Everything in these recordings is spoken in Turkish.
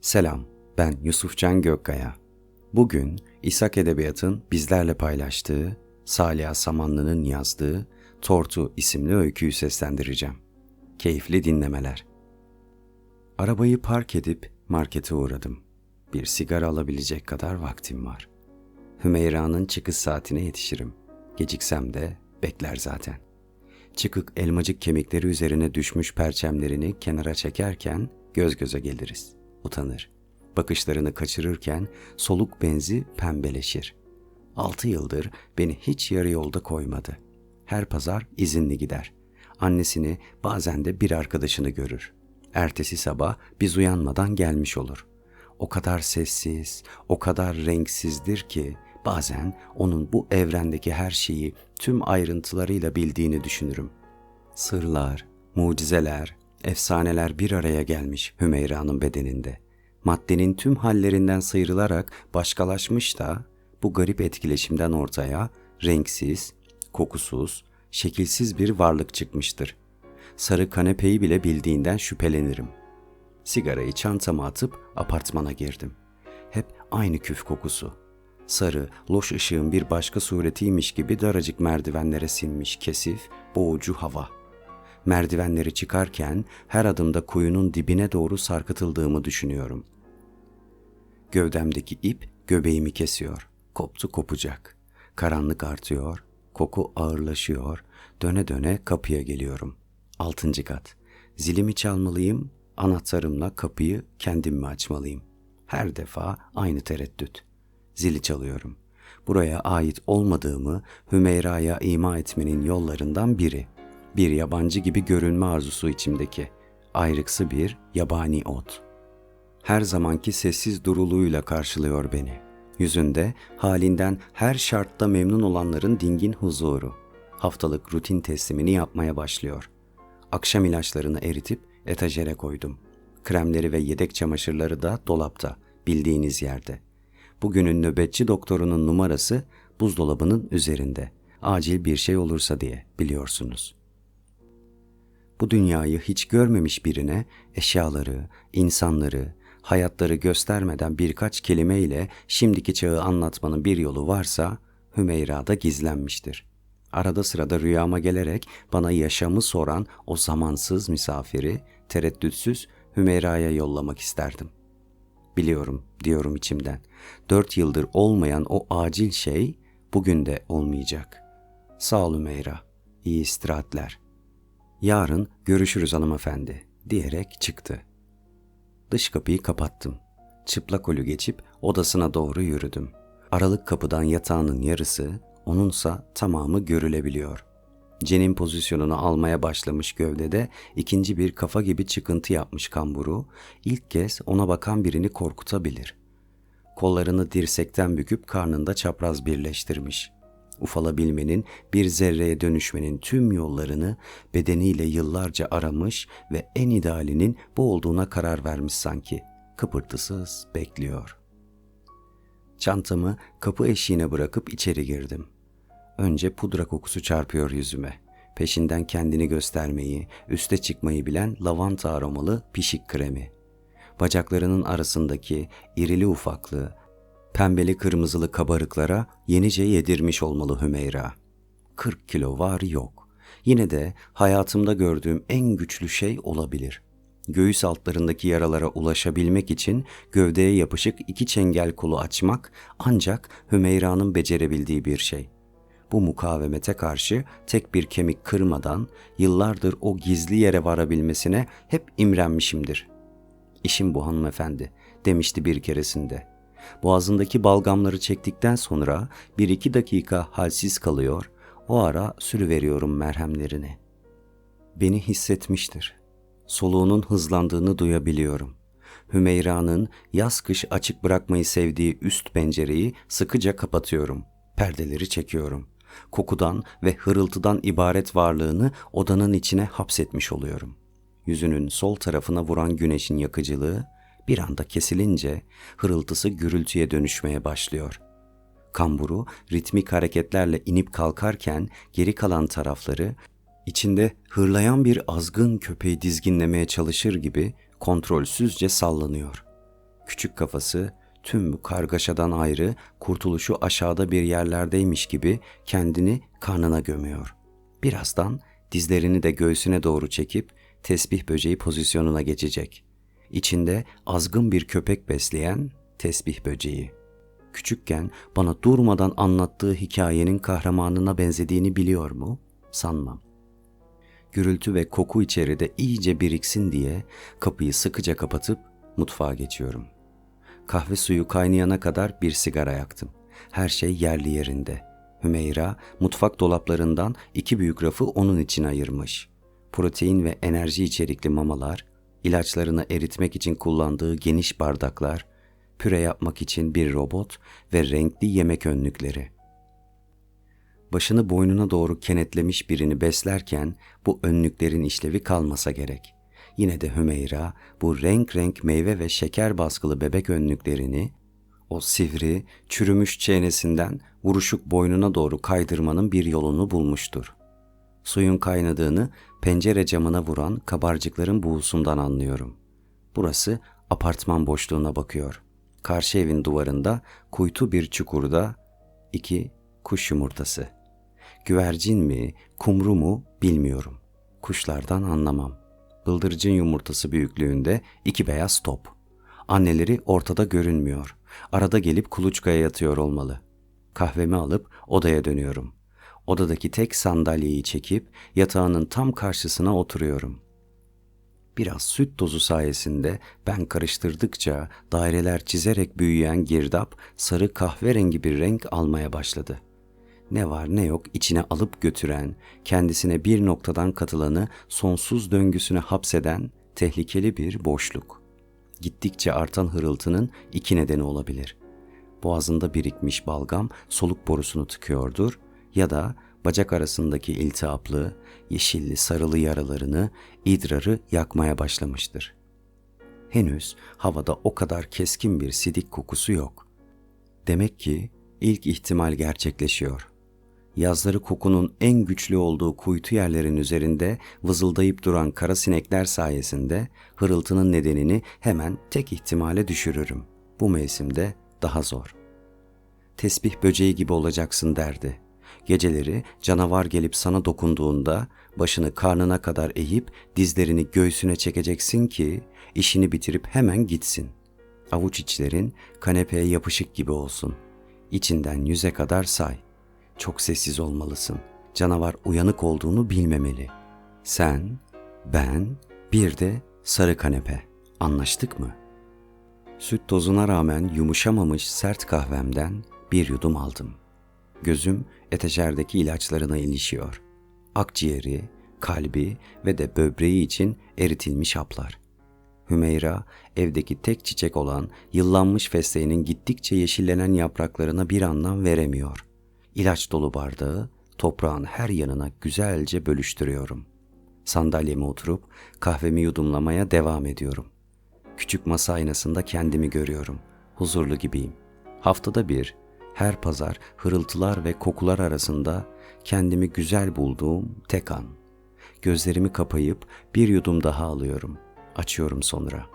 Selam, ben Yusufcan Gökkaya. Bugün İshak Edebiyat'ın bizlerle paylaştığı, Salih Samanlı'nın yazdığı Tortu isimli öyküyü seslendireceğim. Keyifli dinlemeler. Arabayı park edip markete uğradım. Bir sigara alabilecek kadar vaktim var. Hümeyra'nın çıkış saatine yetişirim. Geciksem de bekler zaten. Çıkık elmacık kemikleri üzerine düşmüş perçemlerini kenara çekerken göz göze geliriz. Utanır. Bakışlarını kaçırırken soluk benzi pembeleşir. Altı yıldır beni hiç yarı yolda koymadı. Her pazar izinli gider. Annesini bazen de bir arkadaşını görür. Ertesi sabah biz uyanmadan gelmiş olur. O kadar sessiz, o kadar renksizdir ki bazen onun bu evrendeki her şeyi tüm ayrıntılarıyla bildiğini düşünürüm. Sırlar, mucizeler, efsaneler bir araya gelmiş Hümeyra'nın bedeninde. Maddenin tüm hallerinden sıyrılarak başkalaşmış da bu garip etkileşimden ortaya renksiz, kokusuz, şekilsiz bir varlık çıkmıştır. Sarı kanepeyi bile bildiğinden şüphelenirim. Sigarayı çantama atıp apartmana girdim. Hep aynı küf kokusu. Sarı, loş ışığın bir başka suretiymiş gibi daracık merdivenlere sinmiş kesif, boğucu hava. Merdivenleri çıkarken her adımda kuyunun dibine doğru sarkıtıldığımı düşünüyorum. Gövdemdeki ip göbeğimi kesiyor. Koptu kopacak. Karanlık artıyor, koku ağırlaşıyor. Döne döne kapıya geliyorum. Altıncı kat. Zilimi çalmalıyım, anahtarımla kapıyı kendim mi açmalıyım? Her defa aynı tereddüt. Zili çalıyorum. Buraya ait olmadığımı Hümeyra'ya ima etmenin yollarından biri. Bir yabancı gibi görünme arzusu içimdeki. Ayrıksı bir yabani ot. Her zamanki sessiz duruluğuyla karşılıyor beni. Yüzünde halinden her şartta memnun olanların dingin huzuru. Haftalık rutin teslimini yapmaya başlıyor. Akşam ilaçlarını eritip etajere koydum. Kremleri ve yedek çamaşırları da dolapta, bildiğiniz yerde. Bugünün nöbetçi doktorunun numarası buzdolabının üzerinde. Acil bir şey olursa diye biliyorsunuz. Bu dünyayı hiç görmemiş birine eşyaları, insanları, hayatları göstermeden birkaç kelimeyle şimdiki çağı anlatmanın bir yolu varsa Hümeyra'da gizlenmiştir. Arada sırada rüyama gelerek bana yaşamı soran o zamansız misafiri tereddütsüz Hümeyra'ya yollamak isterdim. Biliyorum diyorum içimden. Dört yıldır olmayan o acil şey bugün de olmayacak. Sağ ol Hümeyra. İyi istirahatler. Yarın görüşürüz hanımefendi diyerek çıktı. Dış kapıyı kapattım. Çıplak olü geçip odasına doğru yürüdüm. Aralık kapıdan yatağının yarısı, onunsa tamamı görülebiliyor. Cenin pozisyonunu almaya başlamış gövdede ikinci bir kafa gibi çıkıntı yapmış kamburu, ilk kez ona bakan birini korkutabilir. Kollarını dirsekten büküp karnında çapraz birleştirmiş. Ufalabilmenin, bir zerreye dönüşmenin tüm yollarını bedeniyle yıllarca aramış ve en idealinin bu olduğuna karar vermiş sanki. Kıpırtısız bekliyor. Çantamı kapı eşiğine bırakıp içeri girdim. Önce pudra kokusu çarpıyor yüzüme. Peşinden kendini göstermeyi, üste çıkmayı bilen lavanta aromalı pişik kremi. Bacaklarının arasındaki irili ufaklı, pembeli kırmızılı kabarıklara yenice yedirmiş olmalı Hümeyra. 40 kilo var yok. Yine de hayatımda gördüğüm en güçlü şey olabilir. Göğüs altlarındaki yaralara ulaşabilmek için gövdeye yapışık iki çengel kolu açmak ancak Hümeyra'nın becerebildiği bir şey.'' bu mukavemete karşı tek bir kemik kırmadan yıllardır o gizli yere varabilmesine hep imrenmişimdir. İşim bu hanımefendi demişti bir keresinde. Boğazındaki balgamları çektikten sonra bir iki dakika halsiz kalıyor, o ara sürüveriyorum merhemlerini. Beni hissetmiştir. Soluğunun hızlandığını duyabiliyorum. Hümeyra'nın yaz kış açık bırakmayı sevdiği üst pencereyi sıkıca kapatıyorum. Perdeleri çekiyorum kokudan ve hırıltıdan ibaret varlığını odanın içine hapsetmiş oluyorum. Yüzünün sol tarafına vuran güneşin yakıcılığı bir anda kesilince hırıltısı gürültüye dönüşmeye başlıyor. Kamburu ritmik hareketlerle inip kalkarken geri kalan tarafları içinde hırlayan bir azgın köpeği dizginlemeye çalışır gibi kontrolsüzce sallanıyor. Küçük kafası tüm bu kargaşadan ayrı kurtuluşu aşağıda bir yerlerdeymiş gibi kendini karnına gömüyor. Birazdan dizlerini de göğsüne doğru çekip tesbih böceği pozisyonuna geçecek. İçinde azgın bir köpek besleyen tesbih böceği. Küçükken bana durmadan anlattığı hikayenin kahramanına benzediğini biliyor mu? Sanmam. Gürültü ve koku içeride iyice biriksin diye kapıyı sıkıca kapatıp mutfağa geçiyorum. Kahve suyu kaynayana kadar bir sigara yaktım. Her şey yerli yerinde. Hümeyra mutfak dolaplarından iki büyük rafı onun için ayırmış. Protein ve enerji içerikli mamalar, ilaçlarını eritmek için kullandığı geniş bardaklar, püre yapmak için bir robot ve renkli yemek önlükleri. Başını boynuna doğru kenetlemiş birini beslerken bu önlüklerin işlevi kalmasa gerek. Yine de Hümeyra bu renk renk meyve ve şeker baskılı bebek önlüklerini o sivri, çürümüş çenesinden vuruşuk boynuna doğru kaydırmanın bir yolunu bulmuştur. Suyun kaynadığını pencere camına vuran kabarcıkların buğusundan anlıyorum. Burası apartman boşluğuna bakıyor. Karşı evin duvarında kuytu bir çukurda iki kuş yumurtası. Güvercin mi, kumru mu bilmiyorum. Kuşlardan anlamam. Bıldırcın yumurtası büyüklüğünde iki beyaz top. Anneleri ortada görünmüyor. Arada gelip kuluçkaya yatıyor olmalı. Kahvemi alıp odaya dönüyorum. Odadaki tek sandalyeyi çekip yatağının tam karşısına oturuyorum. Biraz süt tozu sayesinde ben karıştırdıkça daireler çizerek büyüyen girdap sarı kahverengi bir renk almaya başladı. Ne var ne yok içine alıp götüren, kendisine bir noktadan katılanı sonsuz döngüsüne hapseden tehlikeli bir boşluk. Gittikçe artan hırıltının iki nedeni olabilir. Boğazında birikmiş balgam soluk borusunu tıkıyordur ya da bacak arasındaki iltihaplı, yeşilli sarılı yaralarını, idrarı yakmaya başlamıştır. Henüz havada o kadar keskin bir sidik kokusu yok. Demek ki ilk ihtimal gerçekleşiyor. Yazları kokunun en güçlü olduğu kuytu yerlerin üzerinde vızıldayıp duran kara sinekler sayesinde hırıltının nedenini hemen tek ihtimale düşürürüm. Bu mevsimde daha zor. Tesbih böceği gibi olacaksın derdi. Geceleri canavar gelip sana dokunduğunda başını karnına kadar eğip dizlerini göğsüne çekeceksin ki işini bitirip hemen gitsin. Avuç içlerin kanepeye yapışık gibi olsun. İçinden yüze kadar say. Çok sessiz olmalısın. Canavar uyanık olduğunu bilmemeli. Sen, ben, bir de sarı kanepe. Anlaştık mı? Süt tozuna rağmen yumuşamamış sert kahvemden bir yudum aldım. Gözüm eteşerdeki ilaçlarına ilişiyor. Akciğeri, kalbi ve de böbreği için eritilmiş haplar. Hümeyra evdeki tek çiçek olan yıllanmış fesleğenin gittikçe yeşillenen yapraklarına bir anlam veremiyor. İlaç dolu bardağı toprağın her yanına güzelce bölüştürüyorum. Sandalyeme oturup kahvemi yudumlamaya devam ediyorum. Küçük masa aynasında kendimi görüyorum. Huzurlu gibiyim. Haftada bir her pazar hırıltılar ve kokular arasında kendimi güzel bulduğum tek an. Gözlerimi kapayıp bir yudum daha alıyorum. Açıyorum sonra.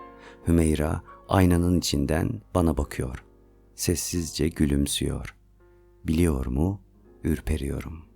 Hümeyra aynanın içinden bana bakıyor. Sessizce gülümsüyor. Biliyor mu? Ürperiyorum.''